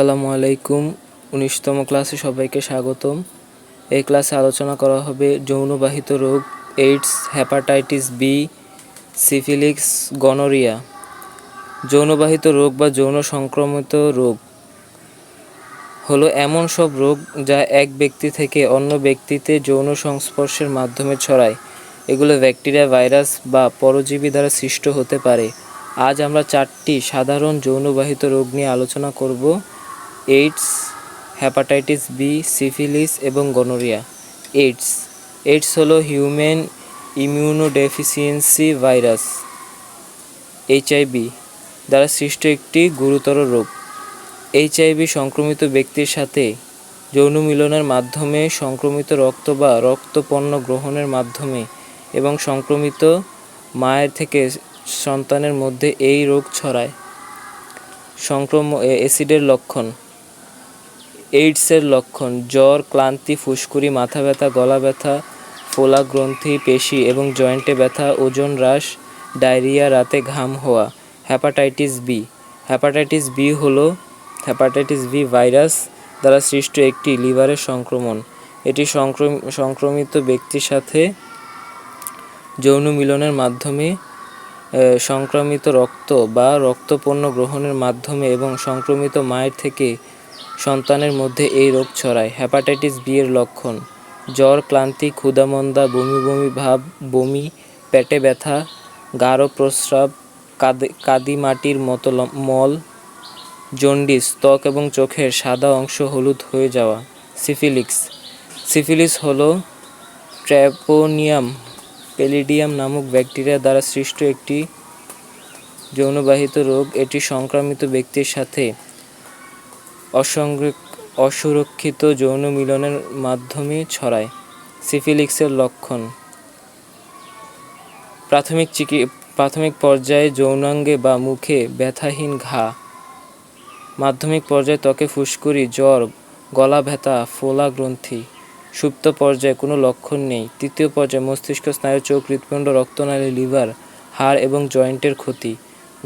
আসসালামু আলাইকুম। উনিশতম ক্লাসে সবাইকে স্বাগতম। এই ক্লাসে আলোচনা করা হবে যৌনবাহিত রোগ, AIDS hepatitis B, syphilis, gonorrhoea. যৌনবাহিত রোগ বা যৌন সংক্রমিত রোগ হলো এমন সব রোগ যা এক ব্যক্তি থেকে অন্য ব্যক্তিতে যৌন সংস্পর্শের মাধ্যমে ছড়ায়। এগুলো ব্যাকটেরিয়া, ভাইরাস বা পরজীবী দ্বারা সৃষ্ট হতে পারে। আজ আমরা চারটি সাধারণ যৌনবাহিত রোগ নিয়ে আলোচনা করব। এইডস হ্যাপাটাইটিস বি, সিফিলিস এবং গনোরিয়া। এইডস এইডস হলো হিউম্যান ইমিউনোডেফিসিয়েন্সি ভাইরাস এইচআইভি দ্বারা সৃষ্ট একটি গুরুতর রোগ। এইচআইভি সংক্রমিত ব্যক্তির সাথে যৌন মিলনের মাধ্যমে সংক্রমিত রক্ত বা রক্তপণ্য গ্রহণের মাধ্যমে এবং সংক্রমিত মায়ের থেকে সন্তানের মধ্যে এই রোগ ছড়ায়। সংক্রম অ্যাসিডের লক্ষণ। এইডসের লক্ষণ, জ্বর, ক্লান্তি, ফুসকুড়ি, মাথা ব্যথা, গলা ব্যথা, ফোলা গ্রন্থি, পেশি এবং জয়েন্টে ব্যথা, ওজন হ্রাস, ডায়রিয়া, রাতে ঘাম হওয়া। Hepatitis B. হ্যাপাটাইটিস বি হলো হ্যাপাটাইটিস বি ভাইরাস দ্বারা সৃষ্ট একটি লিভারের সংক্রমণ। এটি সংক্রম- সংক্রমিত ব্যক্তির সাথে যৌন মিলনের মাধ্যমে সংক্রমিত রক্ত বা রক্তপণ্য গ্রহণের মাধ্যমে এবং সংক্রমিত মায়ের থেকে সন্তানের মধ্যে এই রোগ ছড়ায়। হ্যাপাটাইটিস বি এর লক্ষণ। জ্বর, ক্লান্তি ক্ষুধামন্দা বমি বমি ভাব, বমি, পেটে ব্যথা, গাঢ় প্রস্রাব, কাদি কাদিমাটির মতো মল, জন্ডিস, ত্বক এবং চোখের সাদা অংশ হলুদ হয়ে যাওয়া। সিফিলিক্স। সিফিলিস হলো ট্র্যাপোনিয়াম পেলিডিয়াম নামক ব্যাকটেরিয়া দ্বারা সৃষ্ট একটি যৌনবাহিত রোগ। এটি সংক্রমিত ব্যক্তির সাথে অসুরক্ষিত যৌন মিলনের মাধ্যমে ছড়ায়। সিফিলিক্সের লক্ষণ। প্রাথমিক চিকি, প্রাথমিক পর্যায়ে যৌনাঙ্গে বা মুখে ব্যথাহীন ঘা। মাধ্যমিক পর্যায়ে ত্বকে ফুসকুড়ি, জ্বর, গলা ব্যথা, ফোলা গ্রন্থি। সুপ্ত পর্যায়ে কোনো লক্ষণ নেই। তৃতীয় পর্যায়ে মস্তিষ্ক স্নায়ু, চোখ, হৃৎপিণ্ড, রক্তনালী, লিভার, হাড় এবং জয়েন্টের ক্ষতি।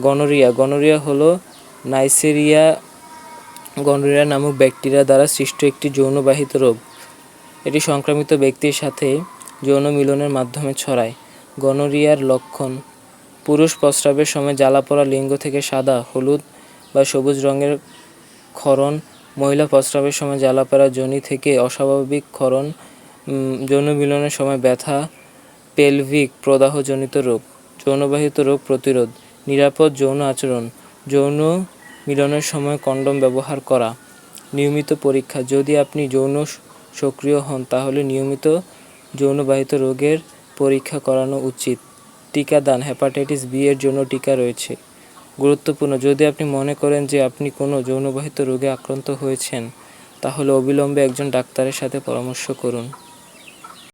গনোরিয়া। গনোরিয়া হলো নাইসেরিয়া গনোরিয়া নামক ব্যাকটেরিয়া দ্বারা সৃষ্ট একটি যৌনবাহিত রোগ। এটি সংক্রমিত ব্যক্তির সাথে যৌন মিলনের মাধ্যমে ছড়ায়। গনোরিয়ার লক্ষণ, পুরুষ প্রস্রাবের সময় জ্বালাপোড়া লিঙ্গ থেকে সাদা, হলুদ বা সবুজ রঙের ক্ষরণ, মহিলা প্রস্রাবের সময় জ্বালাপোড়া যোনি থেকে অস্বাভাবিক ক্ষরণ যৌন মিলনের সময় ব্যথা, পেলভিক প্রদাহজনিত রোগ, যৌনবাহিত রোগ প্রতিরোধ, নিরাপদ যৌন আচরণ, যৌন মিলনের সময় কন্ডম ব্যবহার করা। নিয়মিত পরীক্ষা। যদি আপনি যৌন সক্রিয় হন, তাহলে নিয়মিত যৌনবাহিত রোগের পরীক্ষা করানো উচিত। টিকাদান হ্যাপাটাইটিস বি এর জন্য টিকা রয়েছে। গুরুত্বপূর্ণ। যদি আপনি মনে করেন যে আপনি কোনো যৌনবাহিত রোগে আক্রান্ত হয়েছেন, তাহলে অবিলম্বে একজন ডাক্তারের সাথে পরামর্শ করুন।